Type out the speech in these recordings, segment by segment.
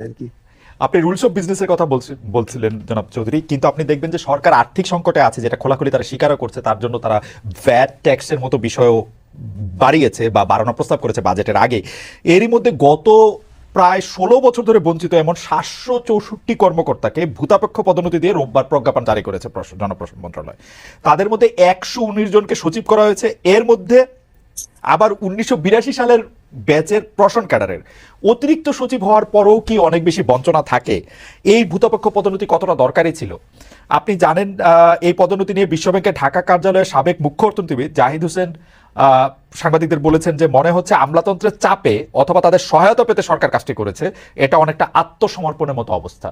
আর কি আপনি rules of বিজনেসের কথা বলছি- বলছিলেন জনাব চৌধুরী, কিন্তু আপনি দেখবেন যে সরকার আর্থিক সংকটে আছে, যেটা খোলাখুলি তারা স্বীকারও করছে, তার জন্য তারা ভ্যাট ট্যাক্সের মতো বিষয়ও বাড়িয়েছে বা বাড়ানোর প্রস্তাব করেছে বাজেটের আগে এরই মধ্যে গত প্রায় ষোলো বছর ধরে বঞ্চিত এমন সাতশো চৌষট্টি কর্মকর্তাকে ভূতাপেক্ষ পদোন্নতি দিয়ে রোববার প্রজ্ঞাপন জারি করেছে প্রশ- জনপ্রশাসন মন্ত্রণালয়। তাদের মধ্যে একশো উনিশ জনকে সচিব করা হয়েছে, এর মধ্যে আবার উনিশশো বিরাশি সালের ব্যাচের প্রশন ক্যাডারের। অতিরিক্ত সচিব হওয়ার পরেও কি অনেক বেশি বঞ্চনা থাকে? এই ভূতপক্ষ পদোন্নতি কতটা দরকারই ছিল? আপনি জানেন এই পদোন্নতি নিয়ে বিশ্বব্যাংকের ঢাকা কার্যালয়ের সাবেক মুখ্য অর্থনীতিবিদ জাহিদ হোসেন সাংবাদিকদের বলেছেন যে মনে হচ্ছে আমলাতন্ত্রের চাপে অথবা তাদের সহায়তা পেতে সরকার কাজটি করেছে। এটা অনেকটা আত্মসমর্পণের মতো অবস্থা।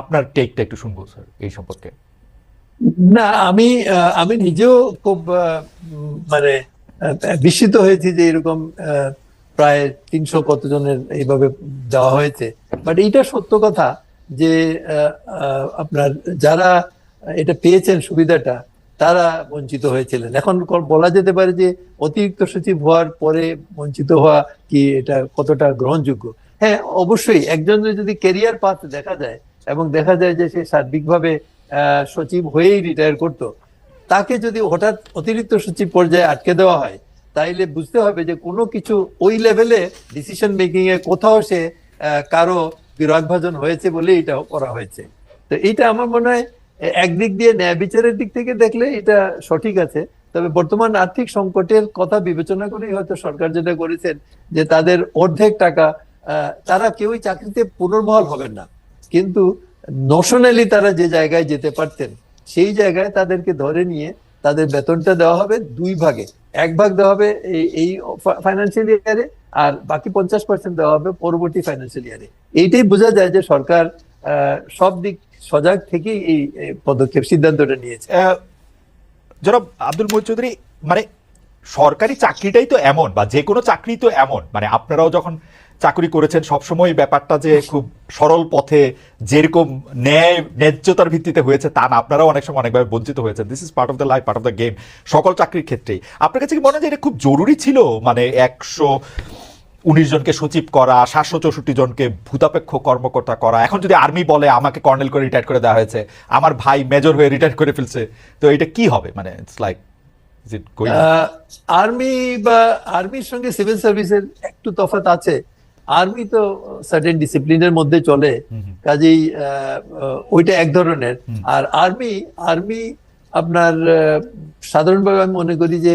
আপনার টেকটা একটু শুনব স্যার এই সম্পর্কে। না, আমি আমি নিজেও খুব মানে বিস্মিত হয়েছি যে এরকম প্রায় তিনশো কতজনের এইভাবে দেওয়া হয়েছে। বাট এইটা সত্য কথা যে আপনার যারা এটা পেয়েছেন সুবিধাটা, তারা বঞ্চিত হয়েছিলেন। এখন বলা যেতে পারে যে অতিরিক্ত সচিব হওয়ার পরে বঞ্চিত হওয়া কি এটা কতটা গ্রহণযোগ্য? হ্যাঁ অবশ্যই। একজনের যদি ক্যারিয়ার পাথ দেখা যায় এবং দেখা যায় যে সে সার্বিকভাবে সচিব হয়েই রিটায়ার করত তাকে যদি হঠাৎ অতিরিক্ত সচিব পর্যায়ে আটকে দেওয়া হয়, তাইলে বুঝতে হবে যে কোনো কিছু ওই লেভেলে ডিসিশন মেকিং এ কোথাও সে কারও বিরাগভাজন হয়েছে বলে এটা করা হয়েছে। তো এটা আমার মনে হয় একদিক দিয়ে ন্যায় বিচারের দিক থেকে দেখলে এটা সঠিক আছে। তবে বর্তমান আর্থিক সংকটের কথা বিবেচনা করেই হয়তো সরকার যেটা করেছেন, যে তাদের অর্ধেক টাকা তারা কেউই চাকরিতে পুনর্বহাল হবেন না। কিন্তু নোশনালি তারা যে জায়গায় যেতে পারতেন সেই জায়গায় তাদেরকে ধরে নিয়ে তাদের বেতনটা দেওয়া হবে দুই ভাগে। এক ভাগ দেওয়া হবে এই- ফাইন্যান্সিয়াল ইয়ারে আর বাকি পঞ্চাশ পার্সেন্ট দেওয়া হবে পরবর্তী ফাইন্যান্সিয়াল ইয়ারে এইটাই বোঝা যায় যে সরকার সব দিক সজাগ থেকেই এই পদক্ষেপ, সিদ্ধান্তটা নিয়েছে। জনাব আব্দুল মহিদ চৌধুরী মানে সরকারি চাকরিটাই তো এমন বা যে কোনো চাকরি তো এমন। মানে আপনারাও যখন চাকরি করেছেন, সবসময় ব্যাপারটা যে খুব সরল পথে যেরকম ন্যায়, ন্যায্যতার ভিত্তিতে হয়েছে তা না। আপনারাও অনেক সময় অনেকভাবে বঞ্চিত হয়েছে this is part of the life part of the game সকল চাকরির ক্ষেত্রেই। আপনার কাছে কি মনে হয় যে এটা খুব জরুরি ছিল? মানে একশো উনিশ জনকে সচিব করা, সাতশো চৌষট্টি জনকে ভূতাপেক্ষ কর্মকর্তা করা। এখন যদি আর্মি বলে, আমাকে কর্নেল করে রিটায়ার করে দেওয়া হয়েছে, আমার ভাই মেজর হয়ে রিটায়ার করে ফেলছে, তো এটা কি হবে? মানে ইটস লাইক আর্মি বা আর্মির সঙ্গে সিভিল সার্ভিসের একটু তফাৎ আছে। আর্মি তো সার্টেন ডিসিপ্লিনের মধ্যে চলে কাজেই ওইটা এক ধরনের। আর আর্মি আর্মি আপনার সাধারণভাবে আমি মনে করি যে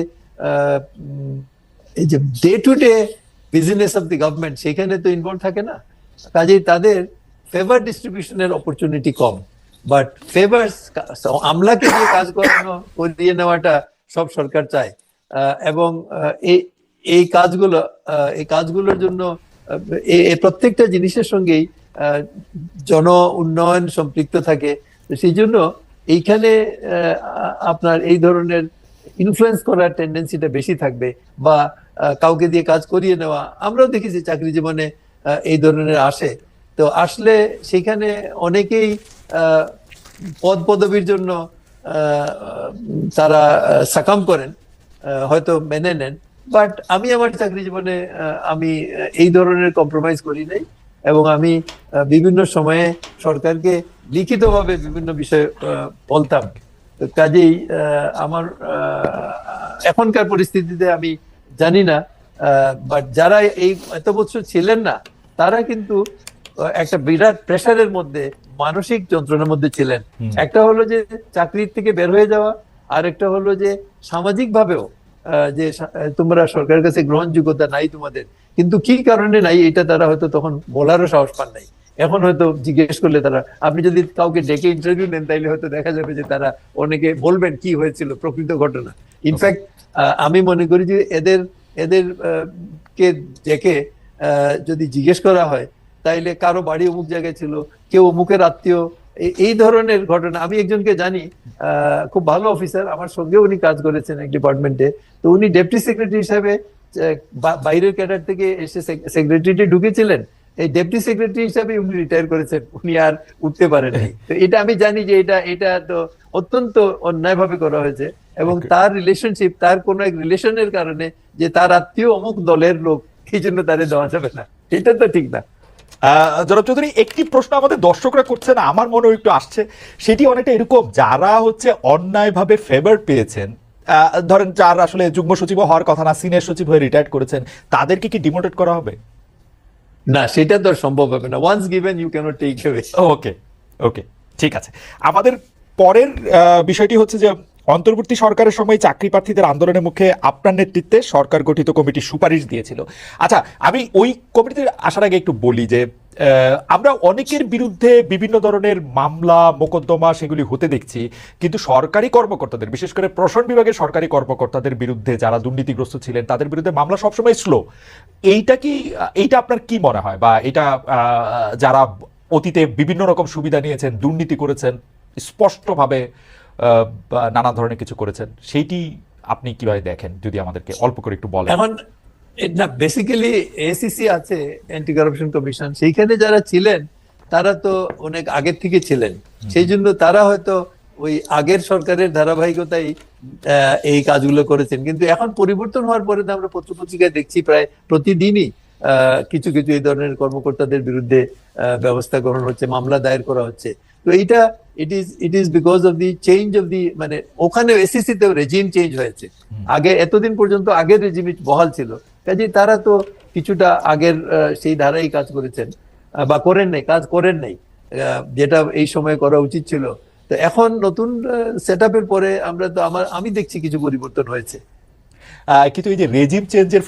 এই যে day to day business of the government সেখানে তো ইনভলভ থাকে না। কাজেই তাদের ফেভার ডিস্ট্রিবিউশনের অপরচুনিটি কম। বাট ফেভার্স আমলাকে দিয়ে কাজ করানো করিয়ে নেওয়াটা সব সরকার চায়। আহ, এবং এই এই কাজগুলো এই কাজগুলোর জন্য এ- প্রত্যেকটা জিনিসের সঙ্গেই জন উন্নয়ন সম্পৃক্ত থাকে। সেই জন্য এইখানে আপনার এই ধরনের ইনফ্লুয়েন্স করার টেন্ডেন্সিটা বেশি থাকবে বা কাউকে দিয়ে কাজ করিয়ে নেওয়া। আমরাও দেখেছি চাকরি জীবনে এই ধরনের আসে। তো আসলে সেখানে অনেকেই পদ পদবীর জন্য তারা সাকাম করেন হয়তো মেনে নেন। বাট আমি আমার চাকরি জীবনে আমি এই ধরনের কম্প্রোমাইজ করি নাই। এবং আমি বিভিন্ন সময়ে সরকারকে লিখিতভাবে বিভিন্ন বিষয়ে বলতাম। কাজেই আমার এখনকার পরিস্থিতিতে আমি জানি না বাট যারা এই এত বছর ছিলেন না তারা কিন্তু একটা বিরাট প্রেসারের মধ্যে মানসিক যন্ত্রণার মধ্যে ছিলেন। একটা হলো যে চাকরির থেকে বের হয়ে যাওয়া আর একটা হলো যে সামাজিক ভাবেও যে তোমরা সরকারের কাছে গ্রহণযোগ্যতা নাই তোমাদের। কিন্তু কি কারণে নাই এটা তারা হয়তো তখন বলারও সাহস পান নাই। এখন হয়তো জিজ্ঞেস করলে তারা, আপনি যদি কাউকে ডেকে ইন্টারভিউ নেন, তাইলে হয়তো দেখা যাবে যে তারা অনেকে বলবেন কি হয়েছিল, প্রকৃত ঘটনা। ইনফ্যাক্ট আমি মনে করি যে এদের এদের কে ডেকে যদি জিজ্ঞেস করা হয়, তাইলে কারও বাড়ি অমুক জায়গায় ছিল, কেউ অমুকের আত্মীয় এই ধরনের ঘটনা আমি একজনকে জানি খুব ভালো অফিসার আমার সঙ্গে উনি কাজ করেছেন এক ডিপার্টমেন্টে। তো উনি ডেপুটি সেক্রেটারি হিসাবে বাইরের ক্যাডার থেকে এসে সেক্রেটারিতে ঢুকেছিলেন। এই ডেপুটি সেক্রেটারি হিসাবে উনি রিটায়ার করেছেন উনি আর উঠতে পারেন নাই তো এটা আমি জানি যে এটা এটা তো অত্যন্ত অন্যায়ভাবে করা হয়েছে এবং তার রিলেশনশিপ তার কোন এক রিলেশনের কারণে যে তার আত্মীয় অমুক দলের লোক এই জন্য তারে দেওয়া যাবে না। এটা তো ঠিক না। জনাব চৌধুরী একটি প্রশ্ন আমাদের দর্শকরা করছেন আমার মনেও একটু আসছে। সেটি অনেকটা এরকম যারা হচ্ছে অন্যায়ভাবে ফেভার পেয়েছেন ধরেন যার আসলে যুগ্ম সচিব হওয়ার কথা না সিনিয়র সচিব হয়ে রিটায়ার করেছেন তাদেরকে কি ডিমোটেট করা হবে? না সেটা তো সম্ভব হবে না। Once given you can't take away okay okay ঠিক আছে। আমাদের পরের বিষয়টি হচ্ছে যে অন্তর্বর্তী সরকারের সময় চাকরি প্রার্থীদের আন্দোলনের মুখে আপনার নেতৃত্বে সরকার গঠিত কমিটি সুপারিশ দিয়েছিল। আচ্ছা আমি ওই কমিটিতে আসার আগে একটু বলি যে আমরা অনেকের বিরুদ্ধে বিভিন্ন ধরনের মামলা, মোকদ্দমা সেগুলি হতে দেখছি, কিন্তু সরকারি কর্মকর্তাদের, বিশেষ করে প্রশাসন বিভাগের সরকারি কর্মকর্তাদের বিরুদ্ধে যারা দুর্নীতিগ্রস্ত ছিলেন, তাদের বিরুদ্ধে মামলা সবসময় স্লো এইটা কি, এইটা আপনার কি মনে হয়? বা এটা যারা অতীতে বিভিন্ন রকম সুবিধা নিয়েছেন, দুর্নীতি করেছেন, স্পষ্টভাবে নানা ধরনের কিছু করেছেন সেইটি আপনি কীভাবে দেখেন যদি আমাদেরকে অল্প করে একটু বলেন? এখন না বেসিক্যালি এসিসি আছে অ্যান্টি কারাপশন কমিশন সেইখানে যারা ছিলেন তারা তো অনেক আগের থেকে ছিলেন। সেই জন্য তারা হয়তো ওই আগের সরকারের ধারাবাহিকতাই আহ, এই কাজগুলো করেছেন। কিন্তু এখন পরিবর্তন হওয়ার পরে তো আমরা পত্রপত্রিকায় দেখছি প্রায় প্রতিদিনই কিছু কিছু এই ধরনের কর্মকর্তাদের বিরুদ্ধে ব্যবস্থা গ্রহণ হচ্ছে মামলা দায়ের করা হচ্ছে। তো এইটা it is it is because of the change of the মানে ওখানে এসিসি তেও রেজিম চেঞ্জ হয়েছে। আগে এতদিন পর্যন্ত আগের রেজিম বহাল ছিল। কাজে তারা তো কিছুটা আগের সেই ধারাই কাজ করেছেন। বা করেন নাই কাজ করেন নাই। যেটা এই সময় করা উচিত ছিল। তো এখন নতুন সেট পরে আমরা তো আমার আমি দেখছি কিছু পরিবর্তন হয়েছে। আহ, কিন্তু এই যে রেজিম চেঞ্জের